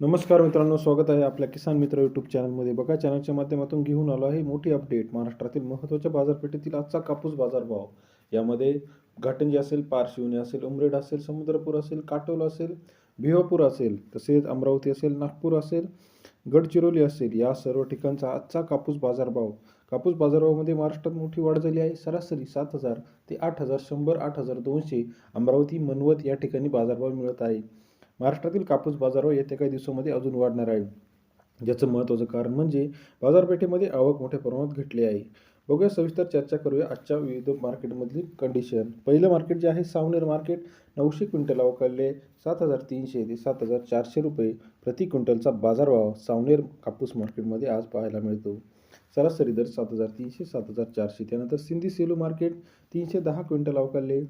नमस्कार मित्रांनो स्वागत आहे आपल्या किसान मित्र यूट्यूब चॅनलमध्ये बघा चॅनलच्या माध्यमातून घेऊन आलो आहे मोठी अपडेट महाराष्ट्रातील महत्त्वाच्या बाजारपेठेतील आजचा कापूस बाजारभाव. यामध्ये घाटंजी असेल पारशिवनी असेल उमरेड असेल समुद्रपूर असेल काटोल असेल भिवापूर असेल तसेच अमरावती असेल नागपूर असेल गडचिरोली असेल या सर्व ठिकाणचा आजचा कापूस बाजारभाव. कापूस बाजारभावामध्ये महाराष्ट्रात मोठी वाढ झाली आहे. सरासरी सात हजार ते आठ हजार शंभर आठ हजार दोनशे अमरावती मनवत या ठिकाणी बाजारभाव मिळत आहे. महाराष्ट्रातील कापूस बाजारावर येत्या काही दिवसामध्ये अजून वाढणार आहे. ज्याचं महत्त्वाचं कारण म्हणजे बाजारपेठेमध्ये आवक मोठ्या प्रमाणात घटली आहे. बघूया सविस्तर चर्चा करूया आजच्या विविध मार्केटमधली कंडिशन पहिलं मार्केट जे आहे सावनेर मार्केट. नऊशे क्विंटल अवकाळले सात हजार तीनशे ते सात हजार चारशे रुपये प्रति क्विंटलचा बाजारभाव सावनेर कापूस मार्केटमध्ये आज पाहायला मिळतो. सरासरी दर सात हजार तीनशे सात हजार चारशे. त्यानंतर सिंधी सेलू मार्केट तीनशे दहा क्विंटल अवकाळले.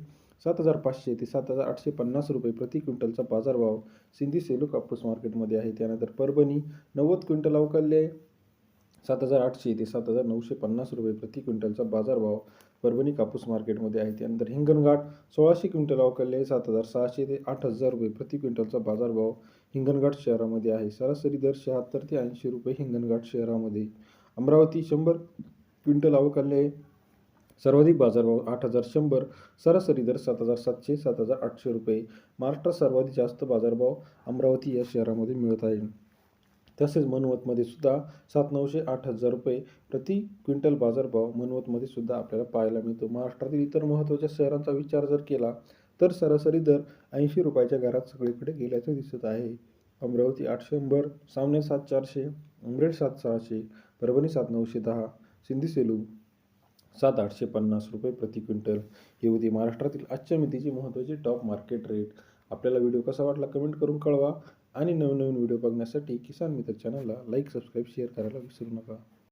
सात हजार पाचशे ते सात हजार आठशे पन्नास रुपये प्रति क्विंटलचा बाजारभाव सिंधी सेलू कापूस मार्केटमध्ये आहे. त्यानंतर परभणी नव्वद क्विंटल अवकाळले सात हजार आठशे ते सात हजार नऊशे पन्नास रुपये प्रति क्विंटलचा बाजारभाव परभणी कापूस मार्केटमध्ये आहे. त्यानंतर हिंगणघाट सोळाशे क्विंटल अवकाळले सात हजार सहाशे ते आठ हजार रुपये प्रति क्विंटलचा बाजारभाव हिंगणघाट शहरामध्ये आहे. सरासरी दर शहात्तर ते ऐंशी रुपये हिंगणघाट शहरामध्ये. अमरावती शंभर क्विंटल अवकाळले सर्वाधिक बाजारभाव आठ हजार शंभर सरासरी दर सात हजार सातशे सात हजार आठशे रुपये. महाराष्ट्रात सर्वाधिक जास्त बाजारभाव अमरावती या शहरामध्ये मिळत आहे. तसेच मनवतमध्ये सुद्धा सात नऊशे आठ हजार रुपये प्रति क्विंटल बाजारभाव मनवतमध्ये सुद्धा आपल्याला पाहायला मिळतो. महाराष्ट्रातील इतर महत्त्वाच्या शहरांचा विचार जर केला तर सरासरी दर ऐंशी रुपयाच्या घरात सगळीकडे गेल्याचं दिसत आहे. अमरावती आठ शंभर सामने सात चारशे उमरेड सात सहाशे परभणी सात नऊशे दहा सिंधी सेलू सात आठशे पन्नास रुपये प्रति क्विंटल. ही होती महाराष्ट्रातील आजच्या मितीची महत्त्वाची टॉप मार्केट रेट आपल्याला व्हिडिओ कसा वाटला कमेंट करून कळवा. आणि नवीन नवीन व्हिडिओ बघण्यासाठी किसान मित्र चॅनलला लाईक सबस्क्राईब शेअर करायला विसरू नका.